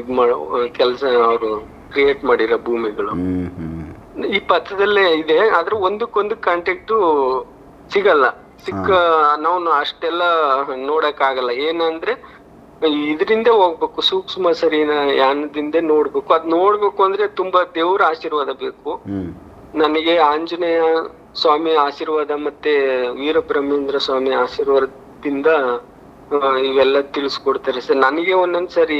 S2: ಇದ್ ಮಾಡೋ ಕೆಲಸ ಅವರು ಕ್ರಿಯೇಟ್ ಮಾಡಿರೋ ಭೂಮಿಗಳು. ಈ ಪತ್ರದಲ್ಲೇ ಇದೆ ಆದ್ರೆ ಒಂದಕ್ಕೊಂದು ಕಾಂಟ್ಯಾಕ್ಟ್ ಸಿಗಲ್ಲ. ಸಿಕ್ಕ ನಾವು ಅಷ್ಟೆಲ್ಲ ನೋಡಕ್ ಆಗಲ್ಲ ಏನಂದ್ರೆ ಇದರಿಂದ ಹೋಗ್ಬೇಕು ಸೂಕ್ಷ್ಮ ಸರಿನ ಯಾನದಿಂದ ನೋಡ್ಬೇಕು. ಅದ್ ನೋಡ್ಬೇಕು ಅಂದ್ರೆ ತುಂಬಾ ದೇವ್ರ ಆಶೀರ್ವಾದ ಬೇಕು. ನನಗೆ ಆಂಜನೇಯ ಸ್ವಾಮಿ ಆಶೀರ್ವಾದ ಮತ್ತೆ ವೀರಬ್ರಹ್ಮೇಂದ್ರ ಸ್ವಾಮಿ ಆಶೀರ್ವಾದದಿಂದ ಇವೆಲ್ಲ ತಿಳಿಸ್ಕೊಡ್ತಾರೆ. ಸರ್ ನನಗೆ ಒಂದೊಂದ್ ಸರಿ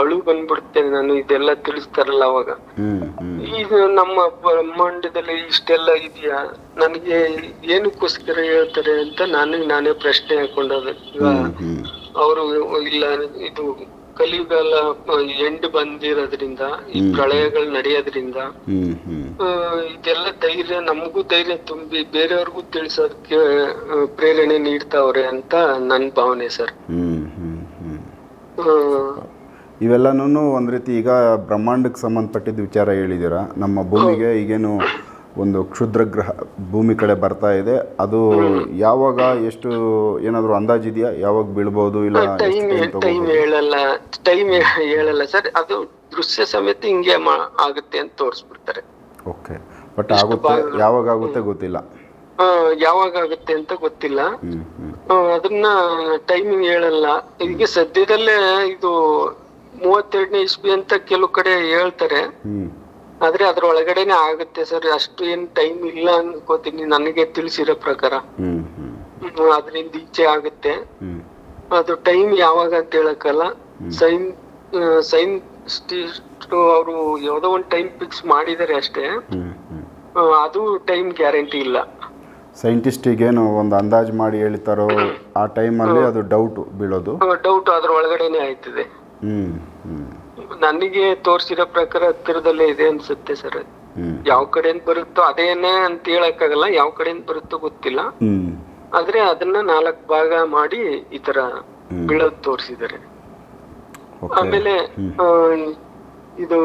S2: ಅಳು ಬಂದ್ಬಿಡುತ್ತೆ ನಾನು ಇದೆಲ್ಲ ತಿಳಿಸ್ತಾರಲ್ಲ ಅವಾಗ. ಈಗ ನಮ್ಮ ಬ್ರಹ್ಮಾಂಡದಲ್ಲಿ ಇಷ್ಟೆಲ್ಲ ಇದೆಯಾ? ನನಗೆ ಏನಕ್ಕೋಸ್ಕರ ಹೇಳ್ತಾರೆ ಅಂತ ನನಗೆ ನಾನೇ ಪ್ರಶ್ನೆ ಹಾಕೊಂಡದ ಅವರು ಇಲ್ಲ ಇದು ಕಲಿಯುಗಾಲ ಎಂಡ್ ಬಂದಿರೋದ್ರಿಂದ ಈ ಪ್ರಳಯಗಳು ನಡೆಯೋದ್ರಿಂದ ಇದೆಲ್ಲ ಧೈರ್ಯ ನಮಗೂ ಧೈರ್ಯ ತುಂಬಿ ಬೇರೆಯವ್ರಿಗೂ ತಿಳಿಸೋದಕ್ಕೆ ಪ್ರೇರಣೆ ನೀಡ್ತಾವ್ರೆ ಅಂತ ನನ್ನ ಭಾವನೆ ಸರ್.
S1: ಇವೆಲ್ಲನೂ ಒಂದು ರೀತಿ ಈಗ ಬ್ರಹ್ಮಾಂಡಕ್ಕೆ ಸಂಬಂಧಪಟ್ಟಿದ್ದ ವಿಚಾರ ಹೇಳಿದ್ದೀರಾ? ನಮ್ಮ ಭೂಮಿಗೆ ಈಗೇನು ಒಂದು ಕ್ಷುದ್ರ ಗ್ರಹ ಭೂಮಿ ಕಡೆ ಬರ್ತಾ ಇದೆ. ಅದು ಯಾವಾಗ ಎಷ್ಟು ಏನಾದರೂ ಅಂದಾಜಿದೆಯಾ ಯಾವಾಗ ಬೀಳ್ಬೋದು ಇಲ್ಲ
S2: ಟೈಮ್ ಟೈಮ್ ಹೇಳಲ್ಲ ಟೈಮ್ ಹೇಳಲ್ಲ ಸರ್. ಅದು ದೃಶ್ಯ ಸಮೇತ ಹಿಂಗೆ ಆಗುತ್ತೆ ಅಂತ ತೋರಿಸ್ಬಿಡ್ತಾರೆ.
S1: ಓಕೆ ಬಟ್ ಆಗುತ್ತೆ ಯಾವಾಗ ಆಗುತ್ತೆ ಗೊತ್ತಿಲ್ಲ.
S2: ಯಾವಾಗ ಆಗುತ್ತೆ ಅಂತ ಗೊತ್ತಿಲ್ಲ. ಅದನ್ನ ಟೈಮಿಂಗ್ ಹೇಳಲ್ಲ. ಈಗ ಸದ್ಯದಲ್ಲೇ ಇದು ಮೂವತ್ತೆರಡನೇ ಇಸ್ವಿ ಅಂತ ಕೆಲವು ಕಡೆ ಹೇಳ್ತಾರೆ. ಆದ್ರೆ ಅದ್ರ ಒಳಗಡೆನೆ ಆಗುತ್ತೆ ಸರ್ ಅಷ್ಟು ಏನ್ ಟೈಮ್ ಇಲ್ಲ ಅನ್ಕೋತೀನಿ ನನಗೆ ತಿಳಿಸಿರೋ ಪ್ರಕಾರ. ಹ್ಮ್, ಅದ್ರಿಂದ ಈಚೆ ಆಗುತ್ತೆ. ಅದು ಟೈಮ್ ಯಾವಾಗ ಅಂತ ಹೇಳಕ್ಕಲ್ಲ. ಸೈನ್ ಸೈನ್ಸ್ಟಿಸ್ಟ್ ಅವರು ಯಾವ್ದೋ ಒಂದು ಟೈಮ್ ಫಿಕ್ಸ್ ಮಾಡಿದ್ದಾರೆ ಅಷ್ಟೇ. ಅದು ಟೈಮ್ ಗ್ಯಾರಂಟಿ ಇಲ್ಲ.
S1: ಸೈಂಟಿಸ್ಟ್ ಏನು ಒಂದು ಅಂದಾಜು ಮಾಡಿ ಹೇಳ್ತಾರೋ ಆ ಟೈಮಲ್ಲಿ ಅದು ಡೌಟ್ ಬೀಳೋದು.
S2: ಡೌಟ್ ಅದ್ರ ಒಳಗಡೆನೆ ಆಯ್ತದೆ.
S1: ಹ್ಮ್.
S2: ನನಗೆ ತೋರಿಸಿರೋ ಪ್ರಕಾರ ಹತ್ತಿರದಲ್ಲೇ ಇದೆ ಅನ್ಸುತ್ತೆ ಸರ್. ಯಾವ ಕಡೆಯಿಂದ ಬರುತ್ತೋ ಅದೇನೇ ಅಂತ ಹೇಳಕ್ಕಾಗಲ್ಲ ಯಾವ ಕಡೆಯಿಂದ ಬರುತ್ತೋ ಗೊತ್ತಿಲ್ಲ. ಆದ್ರೆ ಅದನ್ನ ನಾಲ್ಕು ಭಾಗ ಮಾಡಿ ಈ ತರ ಬೀಳೋದ್ ತೋರಿಸಿದ್ದಾರೆ. ಆಮೇಲೆ ಇದು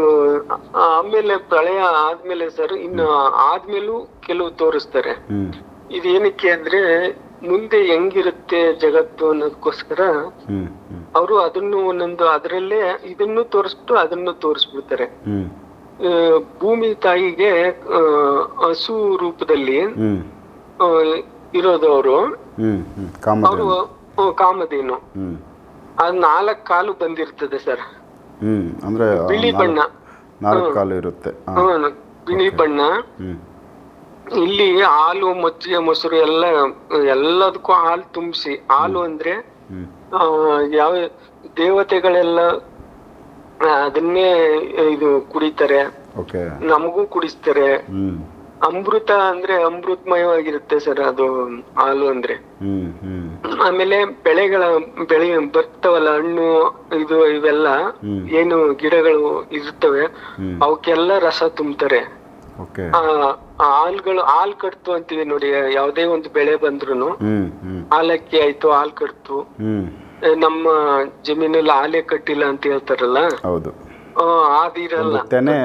S2: ಆಮೇಲೆ ಪ್ರಳಯ ಆದ್ಮೇಲೆ ಸರ್ ಇನ್ನು ಆದ್ಮೇಲೂ ಕೆಲವು ತೋರಿಸ್ತಾರೆ. ಇದೇನಕ್ಕೆ ಅಂದ್ರೆ ಮುಂದೆ ಹೆಂಗಿರುತ್ತೆ ಜಗತ್ತು ಅನ್ನೋದಕ್ಕೋಸ್ಕರ ಅವರು ಅದನ್ನು ಒಂದೊಂದು ಅದರಲ್ಲೇ ಇದನ್ನು ತೋರಿಸ್ಬಿಟ್ಟು ಅದನ್ನು ತೋರಿಸ್ಬಿಡ್ತಾರೆ. ಭೂಮಿ ತಾಯಿಗೆ ಹಸು ರೂಪದಲ್ಲಿ ಇರೋದು ಅವರು. ಅವರು ಕಾಮಧೇನು. ಅದ್ ನಾಲ್ಕ್ ಕಾಲು ಬಂದಿರ್ತದೆ ಸರ್.
S1: ಅಂದ್ರೆ
S2: ಬಿಳಿ ಬಣ್ಣ.
S1: ನಾಲ್ಕು ಕಾಲು ಇರುತ್ತೆ.
S2: ಬಿಳಿ ಬಣ್ಣ. ಇಲ್ಲಿ ಹಾಲು ಮಜ್ಜಿಗೆ ಮೊಸರು ಎಲ್ಲ ಎಲ್ಲದಕ್ಕೂ ಹಾಲು ತುಂಬಿಸಿ ಹಾಲು ಅಂದ್ರೆ ಯಾವ ದೇವತೆಗಳೆಲ್ಲ ಅದನ್ನೇ ಇದು ಕುಡಿತಾರೆ. ನಮಗೂ ಕುಡಿಸ್ತಾರೆ. ಅಮೃತ ಅಂದ್ರೆ ಅಮೃತಮಯವಾಗಿರುತ್ತೆ ಸರ್ ಅದು ಹಾಲು ಅಂದ್ರೆ. ಆಮೇಲೆ ಬೆಳೆಗಳ ಬೆಳೆ ಬರ್ತವಲ್ಲ ಹಣ್ಣು ಇದು ಇವೆಲ್ಲ ಏನು ಗಿಡಗಳು
S1: ಇರುತ್ತವೆ.
S2: ಅವಕ್ಕೆಲ್ಲ ರಸ ತುಂಬುತ್ತಾರೆ ಹಾಲ್ಗಳು ಹಾಲ್ ಕಟ್ತು ಅಂತೀವಿ ನೋಡಿ ಯಾವ್ದೇ ಒಂದು ಬೆಳೆ
S1: ಬಂದ್ರು
S2: ಹಾಲಕ್ಕಿ ಆಯ್ತು ಹಾಲ್ ಕಟ್ತು. ನಮ್ಮ ಜಮೀನಲ್ಲಿ ಹಾಲೇ ಕಟ್ಟಿಲ್ಲ ಅಂತ ಹೇಳ್ತಾರಲ್ಲ?
S1: ಹೌದು. ತೆನೆ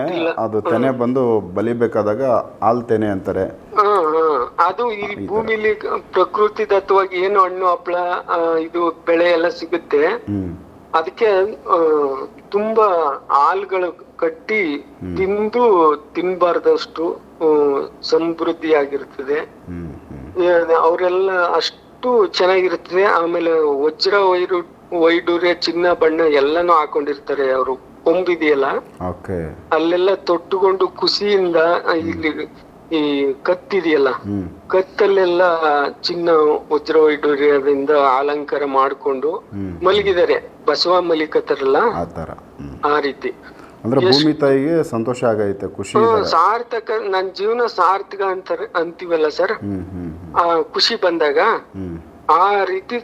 S1: ಅದು ತೆನೆ ಬಂದು ಬಲಿಬೇಕಾದಾಗ ಆಲ್ ತೆನೆ ಅಂತಾರೆ.
S2: ಅದು ಈ ಭೂಮಿಲಿ ಪ್ರಕೃತಿ ದತ್ತವಾಗಿ ಏನು ಹಣ್ಣು ಹಪ್ಪಳ ಇದು ಬೆಳೆ ಎಲ್ಲ ಸಿಗುತ್ತೆ. ಅದಕ್ಕೆ ತುಂಬಾ ಹಾಲ್ಗಳು ಕಟ್ಟಿ ತಿಂದು ತಿನ್ಬಾರ್ದಷ್ಟು ಸಮೃದ್ಧಿ ಸಮೃದ್ಧಿಯಾಗಿರ್ತದೆ.
S1: ಹ್ಞೂ
S2: ಅವರೆಲ್ಲ ಅಷ್ಟು ಚೆನ್ನಾಗಿರ್ತದೆ ಆಮೇಲೆ ವಜ್ರ ವೈರು ವೈಡೂರ್ಯ ಚಿನ್ನ ಬಣ್ಣ ಎಲ್ಲಾನು ಹಾಕೊಂಡಿರ್ತಾರೆ ಅವರು. ಕೊಂಬಿದೆಯಲ್ಲ? ಅಲ್ಲೆಲ್ಲ ತೊಟ್ಟುಕೊಂಡು ಖುಷಿಯಿಂದ ಇಲ್ಲಿ ಈ ಕತ್ತಿದೆಯಲ್ಲ? ಕತ್ತಲ್ಲೆಲ್ಲ ಚಿನ್ನ ವಜ್ರ ವೈಡೂರ್ಯದಿಂದ ಅಲಂಕಾರ ಮಾಡ್ಕೊಂಡು. ಮಲಗಿದ್ದಾರೆ. ಬಸವ ಮಲಿಕತ್ತರಲ್ಲ
S1: ಆ
S2: ರೀತಿ.
S1: ಅಂದರೆ ಭೂಮಿ ತಾಯಿಗೆ ಸಂತೋಷ ಆಗೈತೆ ಖುಷಿ
S2: ಸಾರ್ಥಕ ನನ್ನ ಜೀವನ ಸಾರ್ಥಕ ಅಂತ ಅಂತೀವಲ್ಲ ಸರ್? ಆ ಖುಷಿ ಬಂದಾಗ ಆ ರೀತಿ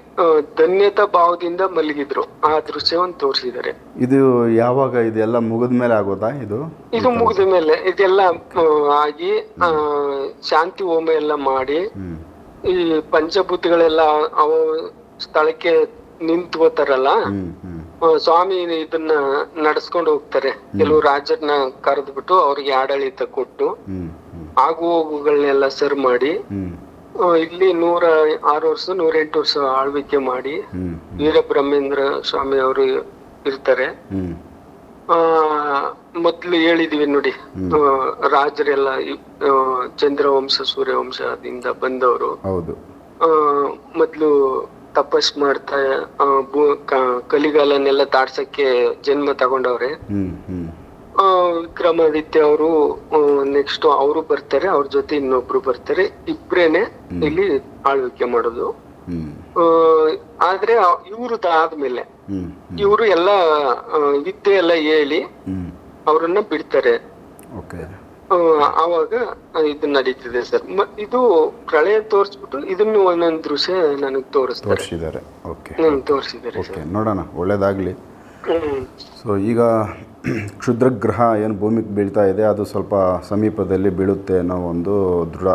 S2: ಧನ್ಯತಾ ಭಾವದಿಂದ ಮಲಗಿದ್ರು ಆ ದೃಶ್ಯವನ್ನು ತೋರಿಸಿದ್ದಾರೆ.
S1: ಇದು ಯಾವಾಗ ಇದೆಲ್ಲ ಮುಗಿದ ಮೇಲೆ ಆಗೋದಾ ಇದು?
S2: ಇದು ಮುಗಿದ ಮೇಲೆ ಇದೆಲ್ಲ ಆಗಿ ಶಾಂತಿ ಹೋಮ ಎಲ್ಲ ಮಾಡಿ ಈ ಪಂಚಭೂತಗಳೆಲ್ಲ ಅವ ಸ್ಥಳಕ್ಕೆ ನಿಂತ್ಕೋತಾರಲ್ಲ? ಸ್ವಾಮಿ ಇದನ್ನ ನಡ್ಸ್ಕೊಂಡು ಹೋಗ್ತಾರೆ. ಕೆಲವು ರಾಜರನ್ನ ಕರೆದ್ಬಿಟ್ಟು ಅವ್ರಿಗೆ ಆಡಳಿತ ಕೊಟ್ಟು ಆಗು ಹೋಗುಗಳನ್ನೆಲ್ಲ ಸರ್ ಮಾಡಿ ಇಲ್ಲಿ ನೂರ ಆರು ವರ್ಷ ನೂರ ಎಂಟು ವರ್ಷ ಆಳ್ವಿಕೆ ಮಾಡಿ
S1: ಹ್ಮ್
S2: ವೀರಬ್ರಹ್ಮೇಂದ್ರ ಸ್ವಾಮಿ ಅವರು ಇರ್ತಾರೆ. ಆ ಮೊದ್ಲು ಹೇಳಿದೀವಿ ನೋಡಿ ರಾಜರೆಲ್ಲ ಚಂದ್ರವಂಶ ಸೂರ್ಯವಂಶದಿಂದ ಬಂದವರು. ಮೊದ್ಲು ತಪಸ್ ಮಾಡ್ತಾ ಆ, ಭೂ- ಕ- ಕಲಿಗಾಲನ್ನೆಲ್ಲ ತಾಡ್ಸಕ್ಕೆ ಜನ್ಮ ತಗೊಂಡವ್ರೆ.
S1: ಹ್ಮ್ ಹ್ಮ್.
S2: ಆ, ವಿಕ್ರಮಾದಿತ್ಯ ಅವರು ನೆಕ್ಸ್ಟ್ ಅವರು ಬರ್ತಾರೆ ಅವ್ರ ಜೊತೆ ಇನ್ನೊಬ್ರು ಬರ್ತಾರೆ ಇಬ್ರೇನೆ ಇಲ್ಲಿ ಆಳ್ವಿಕೆ ಮಾಡೋದು.
S1: ಹ್ಮ್.
S2: ಆ, ಆದ್ರೆ ಇವ್ರದ್ದು ಆದ್ಮೇಲೆ
S1: ಹ್ಮ್.
S2: ಇವರು ಎಲ್ಲ ಆ, ವಿದ್ಯೆ ಎಲ್ಲ ಹೇಳಿ
S1: ಹ್ಮ್.
S2: ಅವರನ್ನ ಬಿಡ್ತಾರೆ.
S1: ಓಕೆ.
S2: ಆವಾಗ ಇದು ನಡೀತಿದೆ ಸರ್. ಇದು ಪ್ರಳಯ ತೋರಿಸ್ಬಿಟ್ಟು ಇದನ್ನು ಒಂದೊಂದು ದೃಶ್ಯ ನನಗೆ ತೋರಿಸ್ತಾರೆ.
S1: ತೋರಿಸಿದ್ದಾರೆ. ಓಕೆ.
S2: ತೋರಿಸಿದ್ದಾರೆ
S1: ಓಕೆ ನೋಡೋಣ. ಒಳ್ಳೇದಾಗಲಿ. ಸೊ ಈಗ [clears throat] ಕ್ಷುದ್ರಗ್ರಹ ಏನು ಭೂಮಿಗೆ ಬೀಳ್ತಾ ಇದೆ ಅದು ಸ್ವಲ್ಪ ಸಮೀಪದಲ್ಲಿ ಬೀಳುತ್ತೆ ಅನ್ನೋ ಒಂದು ದೃಢ.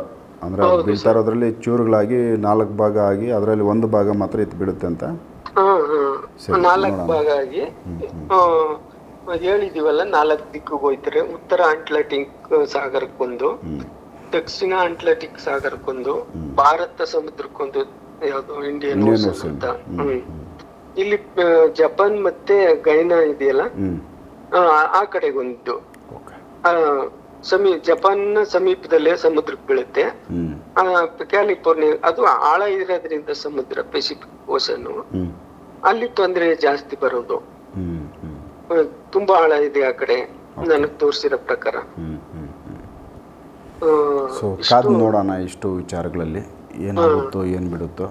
S1: ಅಂದರೆ ಅದು ಬೀಳ್ತಾ ಇರೋದ್ರಲ್ಲಿ ಚೂರುಗಳಾಗಿ ನಾಲ್ಕು ಭಾಗ ಆಗಿ ಅದರಲ್ಲಿ ಒಂದು ಭಾಗ ಮಾತ್ರ ಇತ್ತು ಬೀಳುತ್ತೆ ಅಂತ?
S2: ನಾಲ್ಕು. ಭಾಗ ಆಗಿ. ಹೇಳಿದೀವಲ್ಲ ನಾಲ್ಕು ದಿಕ್ಕಿಗೆ ಹೋಯ್ತಾರೆ. ಉತ್ತರ ಅಟ್ಲಾಂಟಿಕ್ ಸಾಗರಕ್ಕೊಂದು ದಕ್ಷಿಣ ಅಂಟ್ಲಾಂಟಿಕ್ ಸಾಗರಕ್ಕೊಂದು ಭಾರತ ಸಮುದ್ರಕ್ಕೊಂದು ಯಾವ್ದು ಇಂಡಿಯನ್ ಓಷನ್. ಅಂತ. ಇಲ್ಲಿ ಜಪಾನ್ ಮತ್ತೆ ಗೈನಾ ಇದೆಯಲ್ಲ? ಆ, ಕಡೆಗೊಂದು. ಸಮೀ ಜಪಾನ್ ಸಮೀಪದಲ್ಲೇ ಸಮುದ್ರಕ್ಕೆ ಬೀಳುತ್ತೆ. ಕ್ಯಾಲಿಫೋರ್ನಿಯಾ ಅದು ಆಳ ಇರೋದ್ರಿಂದ ಸಮುದ್ರ ಪೆಸಿಫಿಕ್ ಓಷನ್ ಅಲ್ಲಿ ತೊಂದರೆ ಜಾಸ್ತಿ ಬರೋದು. ತುಂಬಾ ಆಳ ಇದೆ ಆ ಕಡೆ. ನನಗೆ ತೋರಿಸಿರೋ ಪ್ರಕಾರ.
S1: ಸೊ ಕಾದು ನೋಡೋಣ ಇಷ್ಟು ವಿಚಾರಗಳಲ್ಲಿ. ಏನಾಗುತ್ತೋ ಏನು ಬಿಡುತ್ತೋ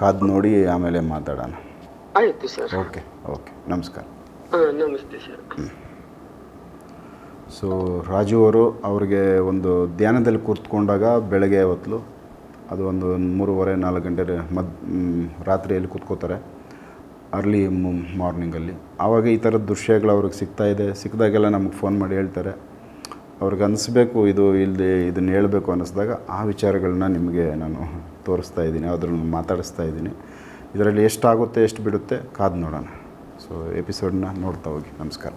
S1: ಕಾದ್ ನೋಡಿ ಆಮೇಲೆ ಮಾತಾಡೋಣ.
S2: ಆಯ್ತು ಸರ್.
S1: Okay okay. ನಮಸ್ಕಾರ.
S2: ನಮಸ್ತೆ ಸರ್.
S1: ಸೊ ರಾಜು ಅವರು ಅವ್ರಿಗೆ ಒಂದು ಧ್ಯಾನದಲ್ಲಿ ಕೂತ್ಕೊಂಡಾಗ ಬೆಳಗ್ಗೆ ಹೊತ್ತು ಅದು ಒಂದು ಮೂರುವರೆ ನಾಲ್ಕು ಗಂಟೆ ಮದ್ ರಾತ್ರಿಯಲ್ಲಿ ಕೂತ್ಕೋತಾರೆ. ಅರ್ಲಿ ಮಾರ್ನಿಂಗಲ್ಲಿ ಆವಾಗ ಈ ಥರದ ದೃಶ್ಯಗಳು ಅವ್ರಿಗೆ ಸಿಗ್ತಾ ಇದೆ. ಸಿಕ್ಕಿದಾಗೆಲ್ಲ ನಮಗೆ ಫೋನ್ ಮಾಡಿ ಹೇಳ್ತಾರೆ. ಅವ್ರಿಗೆ ಅನಿಸ್ಬೇಕು, ಇದು ಇಲ್ಲಿ ಇದನ್ನು ಹೇಳಬೇಕು ಅನ್ನಿಸ್ದಾಗ ಆ ವಿಚಾರಗಳನ್ನ ನಿಮಗೆ ನಾನು ತೋರಿಸ್ತಾ ಇದ್ದೀನಿ ಅದ್ರ ಮಾತಾಡಿಸ್ತಾ ಇದ್ದೀನಿ. ಇದರಲ್ಲಿ ಎಷ್ಟಾಗುತ್ತೆ, ಎಷ್ಟು ಬಿಡುತ್ತೆ ಕಾದು ನೋಡೋಣ. ಸೊ ಎಪಿಸೋಡನ್ನ ನೋಡ್ತಾ ಹೋಗಿ. ನಮಸ್ಕಾರ.